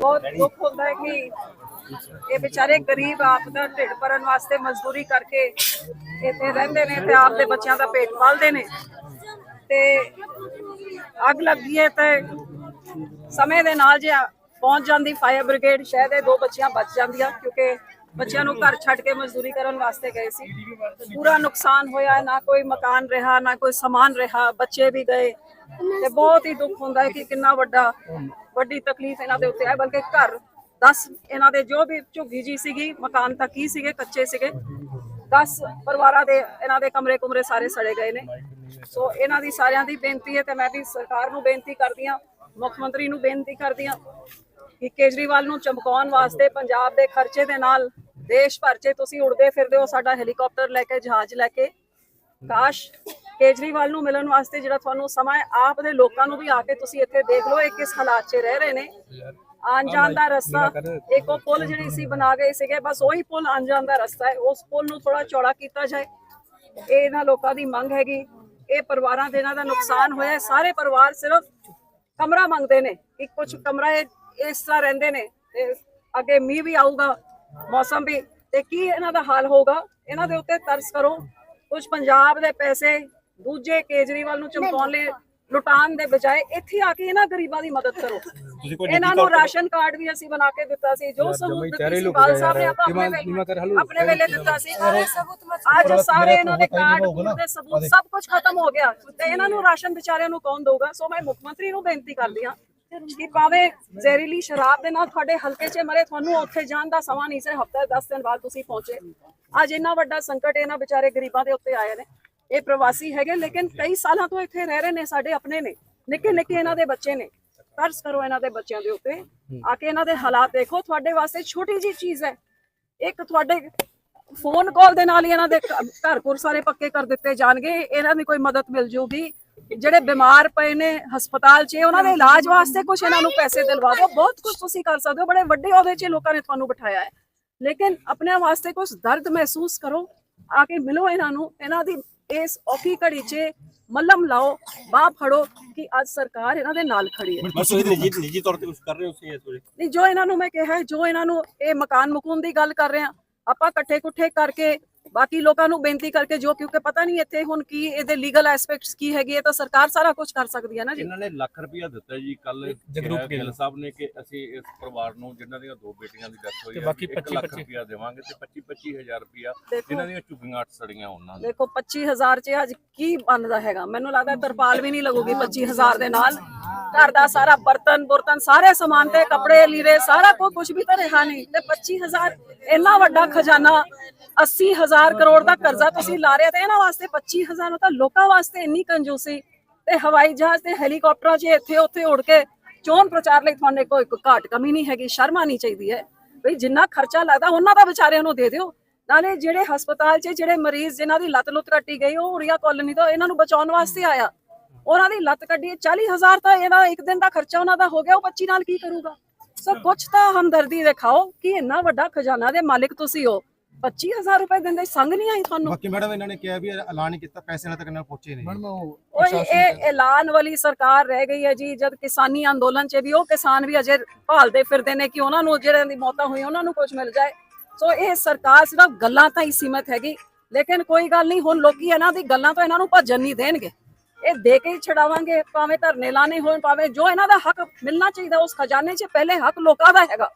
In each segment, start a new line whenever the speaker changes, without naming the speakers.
ਬਹੁਤ ਦੁੱਖ ਹੁੰਦਾ ਹੈ ਕਿ ਇਹ ਵਿਚਾਰੇ ਗਰੀਬ ਆਪ ਦਾ ਢਿੱਡ ਭਰਨ ਵਾਸਤੇ ਮਜ਼ਦੂਰੀ ਕਰਕੇ ਇੱਥੇ ਰਹਿੰਦੇ ਨੇ ਤੇ ਆਪ ਦੇ ਬੱਚਿਆਂ ਦਾ ਪੇਟ ਪਾਲਦੇ ਨੇ। ਤੇ ਅੱਗ ਲੱਗੀ ਹੈ ਤੇ ਸਮੇਂ ਦੇ ਨਾਲ ਜੇ ਪਹੁੰਚ ਜਾਂਦੀ ਫਾਇਰ ਬ੍ਰਿਗੇਡ ਸ਼ਹਿਰ ਦੇ ਦੋ ਬੱਚੀਆਂ ਬਚ ਜਾਂਦੀਆਂ ਕਿਉਂਕਿ ਬੱਚਿਆਂ ਨੂੰ ਘਰ ਛੱਡ ਕੇ ਮਜ਼ਦੂਰੀ ਕਰਨ ਵਾਸਤੇ ਗਏ ਸੀ। ਪੂਰਾ ਨੁਕਸਾਨ ਹੋਇਆ, ਨਾ ਕੋਈ ਮਕਾਨ ਰਿਹਾ, ਨਾ ਕੋਈ ਸਮਾਨ ਰਿਹਾ, ਬੱਚੇ ਵੀ ਗਏ ਤੇ ਬਹੁਤ ਹੀ ਦੁੱਖ ਹੁੰਦਾ ਹੈ ਕਿ ਕਿੰਨਾ ਵੱਡਾ, ਵੱਡੀ ਤਕਲੀਫ ਇਹਨਾਂ ਦੇ ਉੱਤੇ ਹੈ, ਬਲਕਿ ਘਰ 10 ਇਹਨਾਂ ਦੇ ਜੋ ਵੀ ਝੁੱਗੀ ਜੀ ਸੀਗੀ, ਮਕਾਨ ਤਾਂ ਕੀ ਸੀਗੇ, ਕੱਚੇ ਸੀਗੇ 10 ਪਰਿਵਾਰਾਂ ਦੇ ਇਹਨਾਂ ਦੇ ਕਮਰੇ ਕੁਮਰੇ ਸਾਰੇ ਸੜੇ ਗਏ ਨੇ। ਸੋ ਇਹਨਾਂ ਦੀ ਸਾਰਿਆਂ ਦੀ ਬੇਨਤੀ ਹੈ ਤੇ ਮੈਂ ਵੀ ਸਰਕਾਰ ਨੂੰ ਬੇਨਤੀ ਕਰਦੀ ਹਾਂ ਮੁੱਖ ਮੰਤਰੀ ਨੂੰ ਬੇਨਤੀ ਕਰਦੀ ਹਾਂ ਕਿ ਕੇਜਰੀਵਾਲ ਨੂੰ ਚਮਕਾਉਣ ਵਾਸਤੇ ਪੰਜਾਬ ਦੇ ਖਰਚੇ ਦੇ ਨਾਲ ਦੇਸ਼ ਭਰ 'ਚ ਤੁਸੀਂ ਉੜਦੇ ਫਿਰਦੇ ਹੋ, ਸਾਡਾ ਹੈਲੀਕਾਪਟਰ ਲੈ ਕੇ, ਜਹਾਜ਼ ਲੈ ਕੇ। ਕਾਸ਼ ਕੇਜਰੀਵਾਲ ਨੂੰ ਮਿਲਣ ਵਾਸਤੇ ਜਿਹੜਾ ਤੁਹਾਨੂੰ ਸਮਾਂ ਆਪ ਦੇ ਲੋਕਾਂ ਨੂੰ ਵੀ ਆ ਕੇ ਤੁਸੀਂ ਇੱਥੇ ਦੇਖ ਲਓ ਇਹ ਕਿਸ ਹਾਲਾਤ 'ਚ ਰਹਿ ਰਹੇ ਨੇ। ਆਉਣ ਜਾਣ ਦਾ ਰਸਤਾ, ਇੱਕ ਉਹ ਪੁਲ ਜਿਹੜੀ ਸੀ ਬਣਾ ਗਏ ਸੀਗੇ, ਬਸ ਉਹੀ ਪੁਲ ਆਉਣ ਜਾਣ ਦਾ ਰਸਤਾ ਹੈ। ਉਸ ਪੁਲ ਨੂੰ ਥੋੜਾ ਚੌੜਾ ਕੀਤਾ ਜਾਏ। ਇਹ ਇਹਨਾਂ ਲੋਕਾਂ ਦੀ ਮੰਗ ਹੈਗੀ। ਇਹ ਪਰਿਵਾਰਾਂ ਦੇ ਇਹਨਾਂ ਦਾ ਨੁਕਸਾਨ ਹੋਇਆ ਸਾਰੇ ਪਰਿਵਾਰ ਸਿਰਫ ਕਮਰਾ ਮੰਗਦੇ ਨੇ ਕਿ ਕੁਝ ਕਮਰਾ ਇਸ ਤਰ੍ਹਾਂ ਰਹਿੰਦੇ ਨੇ ਤੇ ਅੱਗੇ ਮੀਂਹ ਵੀ ਆਊਗਾ ਮੌਸਮ ਵੀ। ਤੇ ਕੀ ਇਹਨਾਂ ਦਾ ਹਾਲ ਹੋਊਗਾ? ਇਹਨਾਂ ਦੇ ਉੱਤੇ ਤਰਸ ਕਰੋ। ਕੁਝ ਪੰਜਾਬ ਦੇ ਪੈਸੇ ਦੂਜੇ ਕੇਜਰੀਵਾਲ ਨੂੰ ਚਮਕਾਉਣ ਲਈ ਲੁਟਾਉਣ ਦੇ ਬਜਾਏ ਇੱਥੇ ਆ ਕੇ ਇਹਨਾਂ ਗਰੀਬਾਂ ਦੀ ਮਦਦ ਕਰੋ। ਇਹਨਾਂ ਨੂੰ ਰਾਸ਼ਨ ਕਾਰਡ ਵੀ ਅਸੀਂ ਬਣਾ ਕੇ ਦਿੱਤਾ ਸੀ ਜੋ ਸਬੂਤ ਦਿੱਤੀ ਸੀ ਬਾਲ ਸਾਹਿਬ ਨੇ ਆਪਾਂ ਆਪਣੇ ਵੇਲੇ ਆਪਣੇ ਵੇਲੇ ਦਿੱਤਾ ਸੀ। ਅੱਜ ਸਾਰੇ ਇਹਨਾਂ ਦੇ ਕਾਰਡ ਦੇ ਸਬੂਤ ਸਭ ਕੁਝ ਖਤਮ ਹੋ ਗਿਆ। ਤੇ ਇਹਨਾਂ ਨੂੰ ਰਾਸ਼ਨ ਵਿਚਾਰਿਆਂ ਨੂੰ ਕੌਣ ਦਊਗਾ? ਸੋ ਮੈਂ ਮੁੱਖ ਮੰਤਰੀ ਨੂੰ ਬੇਨਤੀ ਕਰਦੀ ਹਾਂ ਕਿ ਭਾਵੇਂ ਜ਼ਹਿਰੀਲੀ ਸ਼ਰਾਬ ਦੇ ਨਾਲ ਤੁਹਾਡੇ ਹਲਕੇ 'ਚ ਮਰੇ ਤੁਹਾਨੂੰ ਉੱਥੇ ਜਾਣ ਦਾ ਸਮਾਂ ਨਹੀਂ ਸੀ ਹਫਤਾ 10 ਦਿਨ ਬਾਅਦ ਤੁਸੀਂ ਪਹੁੰਚੇ। ਅੱਜ ਇੰਨਾ ਵੱਡਾ ਸੰਕਟ ਇਹਨਾਂ ਵਿਚਾਰੇ ਗਰੀਬਾਂ ਦੇ ਉੱਤੇ ਆਏ ਨੇ। ਇਹ ਪ੍ਰਵਾਸੀ ਹੈਗੇ ਲੇਕਿਨ ਕਈ ਸਾਲਾਂ ਤੋਂ ਇੱਥੇ ਰਹਿ ਰਹੇ ਨੇ ਸਾਡੇ ਆਪਣੇ ਨੇ ਨਿੱਕੇ ਨਿੱਕੇ ਇਹਨਾਂ ਦੇ ਬੱਚੇ ਨੇ। ਤਰਸ ਕਰੋ ਇਹਨਾਂ ਦੇ ਬੱਚਿਆਂ ਦੇ ਉੱਤੇ। ਆ ਕੇ ਇਹਨਾਂ ਦੇ ਹਾਲਾਤ ਦੇਖੋ ਤੁਹਾਡੇ ਵਾਸਤੇ ਛੋਟੀ ਜੀ ਚੀਜ਼ ਹੈ। ਇੱਕ ਤੁਹਾਡੇ ਫੋਨ ਕਾਲ ਦੇ ਨਾਲ ਹੀ ਇਹਨਾਂ ਦੇ ਘਰ ਘੁਰ ਸਾਰੇ ਪੱਕੇ ਕਰ ਦਿੱਤੇ ਜਾਣਗੇ। ਇਹਨਾਂ ਦੀ ਕੋਈ ਮਦਦ ਮਿਲ ਜੂਗੀ। ਜਿਹੜੇ ਬਿਮਾਰ ਪਏ ਨੇ ਹਸਪਤਾਲ 'ਚ ਉਹਨਾਂ ਦੇ ਇਲਾਜ ਵਾਸਤੇ ਕੁਝ ਇਹਨਾਂ ਨੂੰ ਪੈਸੇ ਦਿਲਵਾ ਦਿਓ ਬਹੁਤ ਕੁਝ ਤੁਸੀਂ ਕਰ ਸਕਦੇ ਹੋ ਬੜੇ ਵੱਡੇ ਅਹੁਦੇ 'ਚ ਲੋਕਾਂ ਨੇ ਤੁਹਾਨੂੰ ਬਿਠਾਇਆ ਹੈ। ਲੇਕਿਨ ਆਪਣੇ ਵਾਸਤੇ ਕੁਝ ਦਰਦ ਮਹਿਸੂਸ ਕਰੋ। ਆ ਕੇ ਮਿਲੋ ਇਹਨਾਂ ਨੂੰ। ਇਹਨਾਂ ਦੀ ਇਸ ਔਖੀ ਘੜੀ 'ਚ ਮੱਲਮ ਲਾਓ ਬਾਹ ਫੜੋ ਕਿ ਅੱਜ ਸਰਕਾਰ ਇਹਨਾਂ ਦੇ ਨਾਲ ਖੜੀ ਹੈ।
ਬਸ ਤੁਸੀਂ ਨਿੱਜੀ ਨਿੱਜੀ ਤੌਰ ਤੇ ਕੁਝ ਕਰ ਰਹੇ ਹੋ ਤੁਸੀਂ ਇਸ ਵੇਲੇ?
ਨਹੀਂ ਜੋ ਇਹਨਾਂ ਨੂੰ ਮੈਂ ਕਿਹਾ ਜੋ ਇਹਨਾਂ ਨੂੰ ਇਹ ਮਕਾਨ ਮਕੂਨ ਦੀ ਗੱਲ ਕਰ ਰਹੇ ਆ ਆਪਾਂ ਇਕੱਠੇ ਕੁੱਠੇ ਕਰਕੇ ਬਾਕੀ ਲੋਕਾਂ ਨੂੰ ਬੇਨਤੀ ਕਰਕੇ ਜੋ ਕਿਉਂਕਿ ਪਤਾ ਨਹੀਂ ਇੱਥੇ ਹੁਣ ਕੀ ਇਹਦੇ ਲੀਗਲ ਐਸਪੈਕਟਸ ਕੀ ਹੈਗੇ ਇਹ ਤਾਂ ਸਰਕਾਰ ਸਾਰਾ ਕੁਝ ਕਰ ਸਕਦੀ ਹੈ ਨਾ ਜੀ।
ਇਹਨਾਂ ਨੇ ਲੱਖ ਰੁਪਇਆ ਦਿੱਤਾ ਜੀ ਕੱਲ
ਜਗਰੂਪ
ਗਿੱਲ ਸਾਹਿਬ ਨੇ ਕਿ ਅਸੀਂ ਇਸ ਪਰਿਵਾਰ ਨੂੰ ਜਿਨ੍ਹਾਂ ਦੀਆਂ ਦੋ ਬੇਟੀਆਂ ਦੀ ਡੈਥ ਹੋਈ ਹੈ
ਬਾਕੀ
1 ਲੱਖ
25
ਰੁਪਇਆ ਦੇਵਾਂਗੇ ਤੇ 25 25000 ਰੁਪਇਆ
ਦੇਖੋ।
ਜਿਨ੍ਹਾਂ ਦੀਆਂ ਝੁੱਗੀਆਂ ਅੱਠ ਸੜੀਆਂ ਉਹਨਾਂ ਦੇ
ਦੇਖੋ 25000 ਚ ਅੱਜ ਕੀ ਬਣਦਾ ਹੈਗਾ? ਮੈਨੂੰ ਲੱਗਦਾ ਤਰਪਾਲ ਵੀ ਨਹੀਂ ਲੱਗੂਗੀ 25000 ਦੇ ਨਾਲ। ਘਰ ਦਾ ਸਾਰਾ ਬਰਤਨ ਬੁਰਤਨ ਸਾਰੇ ਸਮਾਨ ਤੇ ਕੱਪੜੇ ਲੀੜੇ ਸਾਰਾ ਕੁਝ ਵੀ ਤਾਂ ਰਿਹਾ ਨਹੀਂ। ਤੇ 25000 ਇੰਨਾ ਵੱਡਾ ਖਜ਼ਾਨਾ 80000 ਕਰੋੜ ਦਾ ਕਰਜ਼ਾ ਤੁਸੀਂ ਲਾ ਰਹੇ ਤੇ ਇਹਨਾਂ ਵਾਸਤੇ 25000 ਨੂੰ ਤਾਂ ਲੋਕਾਂ ਵਾਸਤੇ ਇੰਨੀ ਕੰਜੂਸੀ ਤੇ ਹਵਾਈ ਜਹਾਜ਼ ਤੇ ਹੈਲੀਕਾਪਟਰਾਂ 'ਚ ਇੱਥੇ ਉੱਥੇ ਉੜ ਕੇ ਚੋਣ ਪ੍ਰਚਾਰ ਲਈ ਤੁਹਾਨੂੰ ਕੋਈ ਘਾਟ ਕਮੀ ਨਹੀਂ ਹੈਗੀ, ਸ਼ਰਮ ਆਣੀ ਚਾਹੀਦੀ ਹੈ। ਵੀ ਜਿੰਨਾ ਖਰਚਾ ਲੱਗਦਾ ਉਹਨਾਂ ਦਾ ਵਿਚਾਰਿਆਂ ਨੂੰ ਦੇ ਦਿਓ। ਨਾਲੇ ਜਿਹੜੇ ਹਸਪਤਾਲ 'ਚ ਜਿਹੜੇ ਮਰੀਜ਼ ਜਿਨ੍ਹਾਂ ਦੀ ਲੱਤ ਲੁੱਤ ਕੱਟੀ ਗਈ, ਉਹ ਉੜੀਆ ਕਾਲੋਨੀ ਤੋਂ ਇਹਨਾਂ ਨੂੰ ਬਚਾਉਣ ਵਾਸਤੇ ਆਇਆ। ਉਹਨਾਂ ਦੀ ਲੱਤ ਕੱਢੀ 40000 ਤਾਂ ਇਹਦਾ ਇੱਕ ਦਿਨ ਦਾ ਖਰਚਾ ਉਹਨਾਂ ਦਾ ਹੋ ਗਿਆ, ਉਹ 25 ਨਾਲ ਕੀ ਕਰੂਗਾ? ਸੋ ਕੁਝ ਤਾਂ ਹਮਦਰਦੀ ਦਿਖਾਓ ਕਿ ਇੰਨਾ ਵੱਡਾ ਖਜ਼ਾਨਾ ਦੇ ਮਾਲਿਕ ਤੁਸੀਂ ਹੋ। 25000 ਰੁਪਏ ਦਿੰਦੇ ਸੰਗ ਨਹੀਂ ਆਈ ਤੁਹਾਨੂੰ?
ਬਾਕੀ ਮੈਡਮ ਇਹਨਾਂ ਨੇ ਕਿਹਾ ਵੀ ਐਲਾਨ ਨਹੀਂ ਕੀਤਾ ਪੈਸੇ ਨਾਲ ਤੱਕ ਇਹਨਾਂ ਪਹੁੰਚੇ ਨਹੀਂ।
ਉਹ ਇਹ ਐਲਾਨ ਵਾਲੀ ਸਰਕਾਰ ਰਹਿ ਗਈ ਹੈ ਜੀ ਜਦ ਕਿਸਾਨੀ ਅੰਦੋਲਨ 'ਚ ਵੀ ਉਹ ਕਿਸਾਨ ਵੀ ਅਜੇ ਭਾਲਦੇ ਫਿਰਦੇ ਨੇ ਕਿ ਉਹਨਾਂ ਨੂੰ ਜਿਹੜਿਆਂ ਦੀ ਮੌਤਾਂ ਹੋਈਆਂ ਉਹਨਾਂ ਨੂੰ ਕੁਝ ਮਿਲ ਜਾਏ। ਸੋ ਇਹ ਸਰਕਾਰ ਸਿਰਫ ਗੱਲਾਂ ਤਾਂ ਹੀ ਸੀਮਤ ਹੈਗੀ ਲੇਕਿਨ ਕੋਈ ਗੱਲ ਨਹੀਂ ਹੁਣ ਲੋਕੀ ਇਹਨਾਂ ਦੀ ਗੱਲਾਂ ਤੋਂ ਇਹਨਾਂ ਨੂੰ ਭੱਜਣ ਨਹੀਂ ਦੇਣਗੇ। ਇਹ ਦੇ ਕੇ ਹੀ ਛਡਾਵਾਂਗੇ ਭਾਵੇਂ ਧਰਨੇ ਲਾਣੇ ਹੋਣ ਭਾਵੇਂ ਜੋ ਇਹਨਾਂ ਦਾ ਹੱਕ ਮਿਲਣਾ ਚਾਹੀਦਾ ਉਸ ਖਜ਼ਾਨੇ 'ਚ ਪਹਿਲੇ ਹੱਕ ਲੋਕਾਂ ਦਾ ਹੈਗਾ।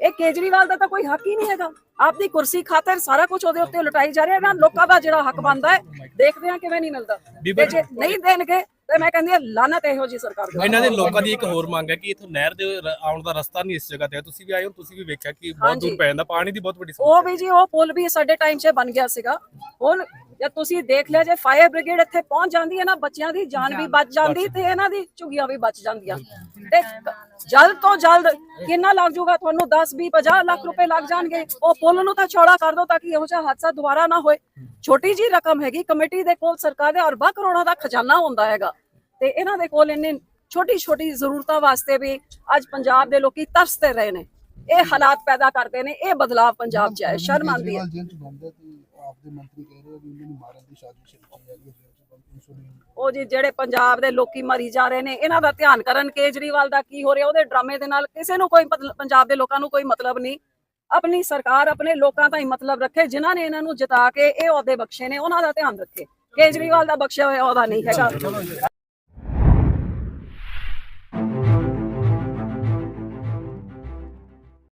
ਇਹ ਕੇਜਰੀਵਾਲ ਦਾ ਤਾਂ ਕੋਈ ਹੱਕ ਹੀ ਨਹੀਂ ਹੈਗਾ। ਆਪਦੀ ਕੁਰਸੀ ਖਾਤਰ ਸਾਰਾ ਕੁਝ ਉਹਦੇ ਉੱਤੇ ਲੁਟਾਈ ਜਾ ਰਿਹਾ ਨਾ ਲੋਕਾਂ ਦਾ ਜਿਹੜਾ ਹੱਕ ਬਣਦਾ ਹੈ ਦੇਖਦੇ ਹਾਂ ਕਿਵੇਂ ਨਹੀਂ ਮਿਲਦਾ। ਤੇ ਜੇ ਨਹੀਂ ਦੇਣਗੇ ਤੇ ਮੈਂ ਕਹਿੰਦੀ ਹਾਂ ਲਾਨਤ ਇਹੋ ਜੀ ਸਰਕਾਰ ਦੀ
ਇਹਨਾਂ ਦੇ ਲੋਕਾਂ ਦੀ ਇੱਕ ਹੋਰ ਮੰਗ ਹੈ ਕਿ ਇਥੋਂ ਨਹਿਰ ਦੇ ਆਉਣ ਦਾ ਰਸਤਾ ਨਹੀਂ ਇਸ ਜਗ੍ਹਾ ਤੇ ਤੁਸੀਂ ਵੀ ਆਏ ਹੋ ਤੁਸੀਂ ਵੀ ਵੇਖਿਆ ਕਿ ਬਹੁਤ। ਦੂਰ ਪੈ ਜਾਂਦਾ ਪਾਣੀ ਦੀ ਬਹੁਤ ਵੱਡੀ
ਉਹ
ਸਮੱਸਿਆ
ਵੀ ਜੀ ਉਹ ਪੁਲ ਵੀ ਸਾਡੇ ਟਾਈਮ 'ਚ ਬਣ ਗਿਆ ਸੀਗਾ। ਹੁਣ ਜੇ ਤੁਸੀਂ ਦੇਖ ਲਿਆ ਜੇ ਫਾਇਰ ਬ੍ਰਿਗੇਡ ਇੱਥੇ ਪਹੁੰਚ ਜਾਂਦੀ ਹੈ ਨਾ ਬੱਚਿਆਂ ਦੀ ਜਾਨ ਵੀ ਬਚ ਜਾਂਦੀ ਤੇ ਇਹਨਾਂ ਦੀ ਝੁਗੀਆਂ ਵੀ ਬਚ ਜਾਂਦੀਆਂ। ਤੇ ਜਲਦ ਤੋਂ ਜਲਦ ਕਿੰਨਾ ਲੱਗ ਜਾਊਗਾ? ਤੁਹਾਨੂੰ 10 20 50 ਲੱਖ ਰੁਪਏ ਲੱਗ ਜਾਣਗੇ। ਉਹ ਪੁਲ ਨੂੰ ਤਾਂ ਚੌੜਾ ਕਰ ਦਿਓ ਤਾਂ ਕਿ ਇਹੋ ਜਿਹਾ ਹਾਦਸਾ ਦੁਬਾਰਾ ਨਾ ਹੋਏ। ਛੋਟੀ ਜੀ ਰਕਮ ਹੈਗੀ ਕਮੇਟੀ ਦੇ ਕੋਲ ਸਰਕਾਰ ਦੇ ਅਰਬਾਂ ਕਰੋੜਾਂ ਦਾ ਖਜ਼ਾਨਾ ਹੁੰਦਾ ਹੈਗਾ। ਤੇ ਇਹਨਾਂ ਦੇ ਕੋਲ ਇੰਨੇ ਛੋਟੀ ਛੋਟੀ ਜ਼ਰੂਰਤਾਂ ਵਾਸਤੇ ਵੀ ਅੱਜ ਪੰਜਾਬ ਦੇ ਲੋਕੀ ਤਰਸਦੇ ਰਹੇ ਨੇ। ਇਹ ਹਾਲਾਤ ਪੈਦਾ ਕਰਦੇ ਨੇ ਇਹ ਬਦਲਾਅ ਪੰਜਾਬ 'ਚ ਆਇਆ ਸ਼ਰਮ ਆਉਂਦੀ ਹੈ। ਉਹ ਜੀ ਜਿਹੜੇ ਪੰਜਾਬ ਦੇ ਲੋਕੀ ਮਰੀ ਜਾ ਰਹੇ ਨੇ ਇਹਨਾਂ ਦਾ ਧਿਆਨ ਕਰਨ ਕੇਜਰੀਵਾਲ ਦਾ ਕੀ ਹੋ ਰਿਹਾ ਉਹਦੇ ਡਰਾਮੇ ਦੇ ਨਾਲ ਕਿਸੇ ਨੂੰ ਕੋਈ ਪੰਜਾਬ ਦੇ ਲੋਕਾਂ ਨੂੰ ਕੋਈ ਮਤਲਬ ਨਹੀਂ। ਆਪਣੀ ਸਰਕਾਰ ਆਪਣੇ ਲੋਕਾਂ ਦਾ ਹੀ ਮਤਲਬ ਰੱਖੇ ਜਿਨ੍ਹਾਂ ਨੇ ਇਹਨਾਂ ਨੂੰ ਜਿਤਾ ਕੇ ਇਹ ਅਹੁਦੇ ਬਖਸ਼ੇ ਨੇ ਉਹਨਾਂ ਦਾ ਧਿਆਨ ਰੱਖੇ। ਕੇਜਰੀਵਾਲ ਦਾ ਬਖਸ਼ਿਆ ਹੋਇਆ ਉਹਦਾ ਨਹੀਂ ਹੈਗਾ।